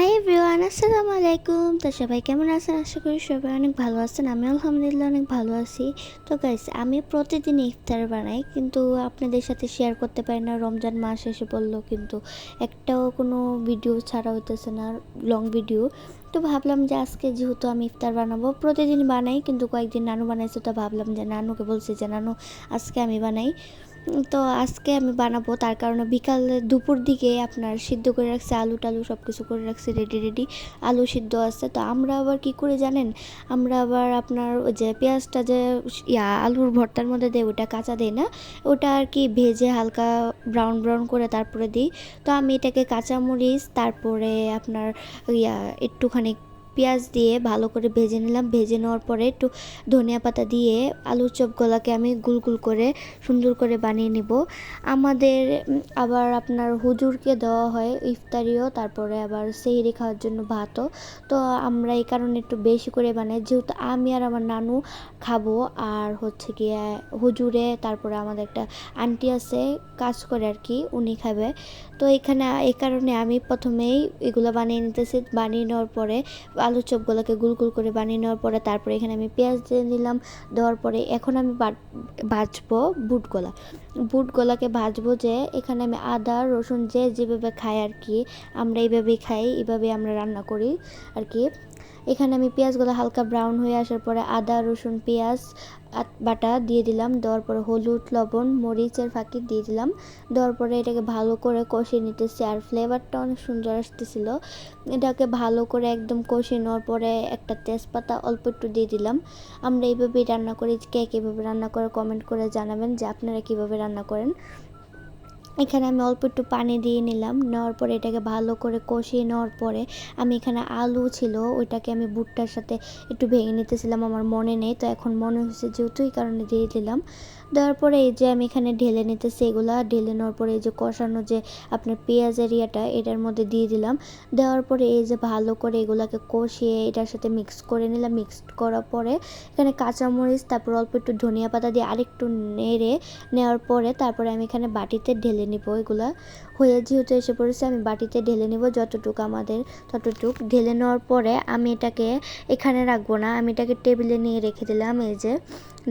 Hi everyone আসসালামু আলাইকুম তো সবাই কেমন আছেন? আশা করি সবাই অনেক ভালো আছেন। আমি আলহামদুলিল্লাহ অনেক ভালো আছি। তো গাইস আমি প্রতিদিন ইফতার বানাই, কিন্তু আপনাদের সাথে শেয়ার করতে পারি না। রমজান মাস এসে পড়ল, কিন্তু একটাও কোনো ভিডিও ছাড়া হইতেছে না লং ভিডিও তো ভাবলাম যে আজকে যেহেতু আমি ইফতার বানাবো, প্রতিদিন বানাই, কিন্তু কয়েকদিন নানু বানাইছে, তো ভাবলাম যে নানুকে বলছি যে, নানু, আজকে আমি বানাই। তো আজকে আমি বানাবো, তার কারণে বিকাল দুপুর দিকে আপনার সিদ্ধ করে রাখছি, আলু টালু সব কিছু করে রাখছি রেডি রেডি আলু সিদ্ধ আছে। তো আমরা আবার কি করে জানেন? আমরা আবার আপনার ওই যে পেঁয়াজটা যে ইয়া, আলুর ভর্তার মধ্যে দেয় ওটা কাঁচা দেয় না, ওটা আর কি ভেজে হালকা ব্রাউন ব্রাউন করে তারপরে দিই। তো আমি এটাকে কাঁচামরিচ, তারপরে আপনার ইয়া, একটুখানি পেঁয়াজ দিয়ে ভালো করে ভেজে নিলাম। ভেজে নেওয়ার পরে একটু ধনিয়া পাতা দিয়ে আলুর চপগুলোকে আমি গুল গুল করে সুন্দর করে বানিয়ে নিব। আমাদের আবার আপনার হুজুরকে দেওয়া হয় ইফতারিও, তারপরে আবার সেহরি খাওয়ার জন্য ভাতও। তো আমরা এই কারণে একটু বেশি করে বানাই। যেহেতু আমি আর আমার নানু খাব, আর হচ্ছে গিয়ে হুজুরে, তারপরে আমাদের একটা আন্টি আছে, কাজ করে আর কি, উনি খাবে। তো এখানে এই কারণে আমি প্রথমেই এগুলো বানিয়ে নিতেছি। বানিয়ে নেওয়ার পরে আলুর চপগুলোকে গুল গুল করে বানিয়ে নেওয়ার পরে তারপরে এখানে আমি পেঁয়াজ দিয়ে নিলাম দেওয়ার পরে এখন আমি ভাজবো বুটগোলা। বুটগোলাকে ভাজবো যে এখানে আমি আদা, রসুন যে যেভাবে খাই আর কি, আমরা এইভাবেই খাই এইভাবে আমরা রান্না করি আর কি। এখানে আমি পেঁয়াজগুলো হালকা ব্রাউন হয়ে আসার পরে আদা, রসুন, পেঁয়াজ বাটা দিয়ে দিলাম। দেওয়ার পরে হলুদ, লবণ, মরিচের ফাঁকি দিয়ে দিলাম। দেওয়ার পরে এটাকে ভালো করে কষিয়ে নিতেছি। আর ফ্লেভারটা অনেক সুন্দর আসতেছিল। এটাকে ভালো করে একদম কষিয়ে নেওয়ার পরে একটা তেজপাতা অল্প একটু দিয়ে দিলাম। আমরা এইভাবেই রান্না করি। কে কীভাবে রান্না করে কমেন্ট করে জানাবেন যে আপনারা কীভাবে রান্না করেন। এখানে আমি অল্প একটু পানি দিয়ে নিলাম। নেওয়ার পরে এটাকে ভালো করে কষিয়ে নেওয়ার পরে আমি এখানে আলু ছিল, ওইটাকে আমি ভুট্টার সাথে একটু ভেঙে নিতেছিলাম, আমার মনে নেই। তো এখন মনে হয়েছে যেহেতু এই কারণে দিয়ে দিলাম। দেওয়ার পরে এই যে আমি এখানে ঢেলে নিতেছি এগুলা, ঢেলে নেওয়ার পরে এই যে কষানো যে আপনার পেঁয়াজের ইয়েটা, এটার মধ্যে দিয়ে দিলাম। দেওয়ার পরে এই যে ভালো করে এগুলাকে কষিয়ে এটার সাথে মিক্স করে নিলাম। মিক্সড করার পরে এখানে কাঁচামরিচ, তারপর অল্প একটু ধনিয়া পাতা দিয়ে আরেকটু নেড়ে নেওয়ার পরে তারপরে আমি এখানে বাটিতে ঢেলে নিব এগুলা। হয়ে যেহেতু এসে পড়েছে, আমি বাটিতে ঢেলে নিব যতটুকু আমাদের, ততটুক। ঢেলে নেওয়ার পরে আমি এটাকে এখানে রাখব না, আমি এটাকে টেবিলে নিয়ে রেখে দিলাম এই যে।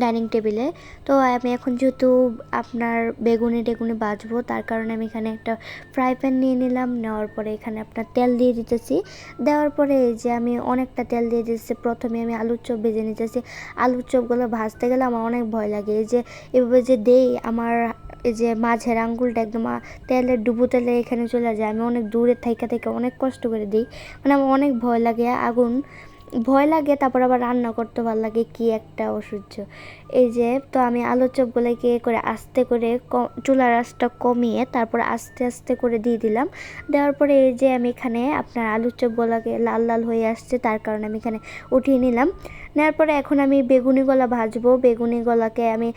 ডাইনিং টেবিলে। তো আমি এখন যেহেতু আপনার বেগুনি টেগুনি বাজবো, তার কারণে আমি এখানে একটা ফ্রাই প্যান নিয়ে নিলাম। নেওয়ার পরে এখানে আপনার তেল দিয়ে দিতেছি। দেওয়ার পরে এই যে আমি অনেকটা তেল দিয়ে দিতেছি। প্রথমে আমি আলুর চপ ভেজে নিতেছি। আলুর চপগুলো ভাজতে গেলে আমার অনেক ভয় লাগে। এই যে, এভাবে যে দেই, আমার এই যে মাঝের আঙ্গুলটা একদম তেলের ডুবো তেলে এখানে চলে যায়। আমি অনেক দূরে থাইকা থেকে অনেক কষ্ট করে দিই। মানে আমার অনেক ভয় লাগে আগুন। ভয় লাগে, তারপর আবার রান্না করতে ভালো লাগে, কি একটা অসহ্য। এই যে, তো আমি আলুর চপগুলোকে করে আস্তে করে চুলার আঁচটা কমিয়ে তারপর আস্তে আস্তে করে দিয়ে দিলাম। দেওয়ার পরে এই যে আমি এখানে আপনার আলুর চপগুলোকে লাল লাল হয়ে আসছে, তার কারণে আমি এখানে উঠিয়ে নিলাম। নেওয়ার পরে এখন আমি বেগুনি গলা ভাজবো। বেগুনি গলাকে আমি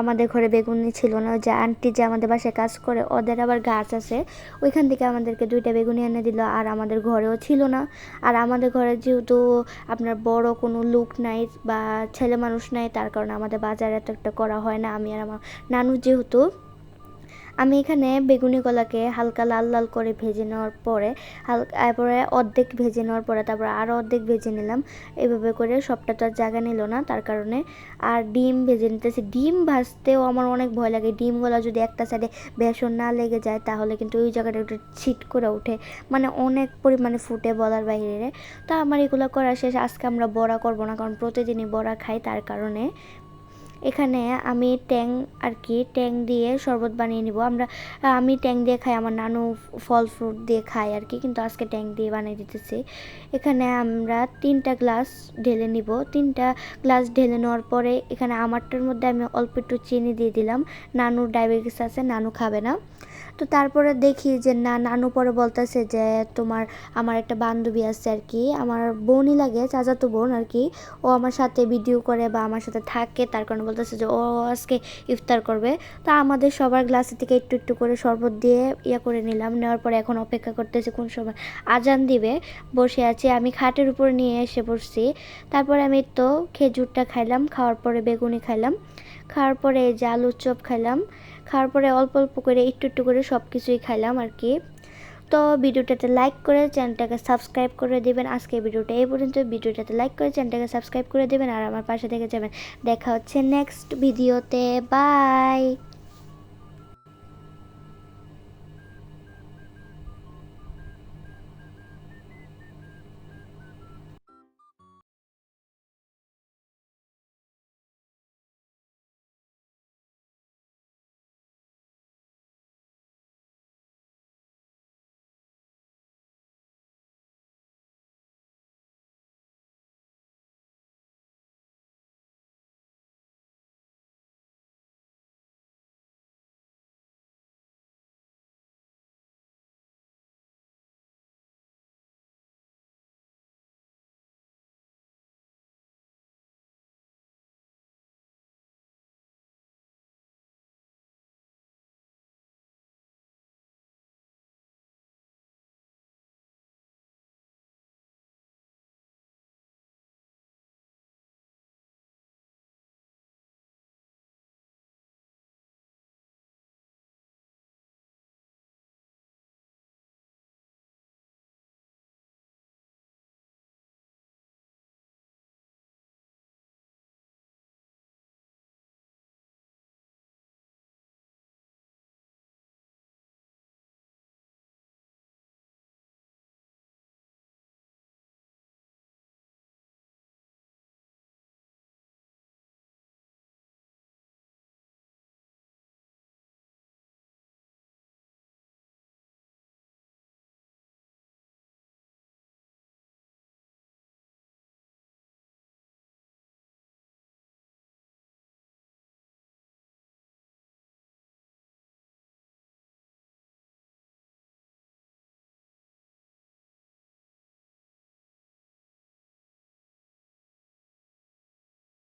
আমাদের ঘরে বেগুনি ছিল না যে আন্টি যে আমাদের বাসায় কাজ করে, ওদের আবার গাছ আছে। ওইখান থেকে আমাদেরকে দুইটা বেগুনি এনে দিল, আর আমাদের ঘরেও ছিল না। আর আমাদের ঘরে যেহেতু আপনার বড় কোনো লুক নাই বা ছেলে মানুষ নাই, তার কারণে আমাদের বাজারে এত একটা করা হয় না। আমি আর আমার নানু যেহেতু আমি এখানে বেগুনি কলাকে হালকা লাল লাল করে ভেজে নেওয়ার পরে হালকা তারপরে অর্ধেক ভেজে নেওয়ার পরে তারপর আরও অর্ধেক ভেজে নিলাম। এইভাবে করে সবটা তো আর জায়গা নিল না, তার কারণে আর ডিম ভেজে নিতেছি। ডিম ভাজতেও আমার অনেক ভয় লাগে। ডিমগুলো যদি একটা সাইডে বেসন না লেগে যায়, তাহলে কিন্তু ওই জায়গাটা একটু ছিট করে ওঠে। মানে অনেক পরিমাণে ফুটে বলার বাইরে। তো আমার এগুলো করা শেষ। আজকে আমরা বড়া করব না, কারণ প্রতিদিনই বড়া খাই, তার কারণে এখানে আমি ট্যাং আর কি, ট্যাং দিয়ে শরবত বানিয়ে নিব। আমরা, আমি ট্যাং দিয়ে খাই, আমার নানু ফল ফ্রুট দিয়ে খাই আর কি, কিন্তু আজকে ট্যাং দিয়ে বানিয়ে দিতেছি। এখানে আমরা তিনটা গ্লাস ঢেলে নিব। তিনটা গ্লাস ঢেলে নেওয়ার পরে এখানে আমারটার মধ্যে আমি অল্প একটু চিনি দিয়ে দিলাম। নানুর ডায়াবেটিস আছে, নানু খাবে না। তো তারপরে দেখি যে না, নানু পরে বলতেছে যে তোমার, আমার একটা বান্ধবী আছে আর কি, আমার বোনই লাগে, চাচাতো বোন আর কি, ও আমার সাথে ভিডিও করে বা আমার সাথে থাকে, তার কারণে বলতেছে যে ও আজকে ইফতার করবে। তো আমাদের সবার গ্লাসে থেকে একটু একটু করে শরবত দিয়ে ইয়ে করে নিলাম, নেওয়ার পরে এখন অপেক্ষা করতেছি কোন সময়, আজান দিবে, বসে আছি, আমি খাটের উপর নিয়ে এসে বসছি। তারপরে আমি তো খেজুরটা খাইলাম, খাওয়ার পরে বেগুনি খাইলাম। খাওয়ার পরে এই যে আলুর চপ খাইলাম, খাওয়ার পরে অল্প অল্প করে একটু একটু করে সব কিছুই খাইলাম আর কি। তো ভিডিওটাতে লাইক করে চ্যানেলটাকে সাবস্ক্রাইব করে দেবেন। আজকে ভিডিওটা এই পর্যন্ত। ভিডিওটাতে লাইক করে চ্যানেলটাকে সাবস্ক্রাইব করে দেবেন আর আমার পাশে থেকে যাবেন। দেখা হচ্ছে নেক্সট ভিডিওতে। বাই!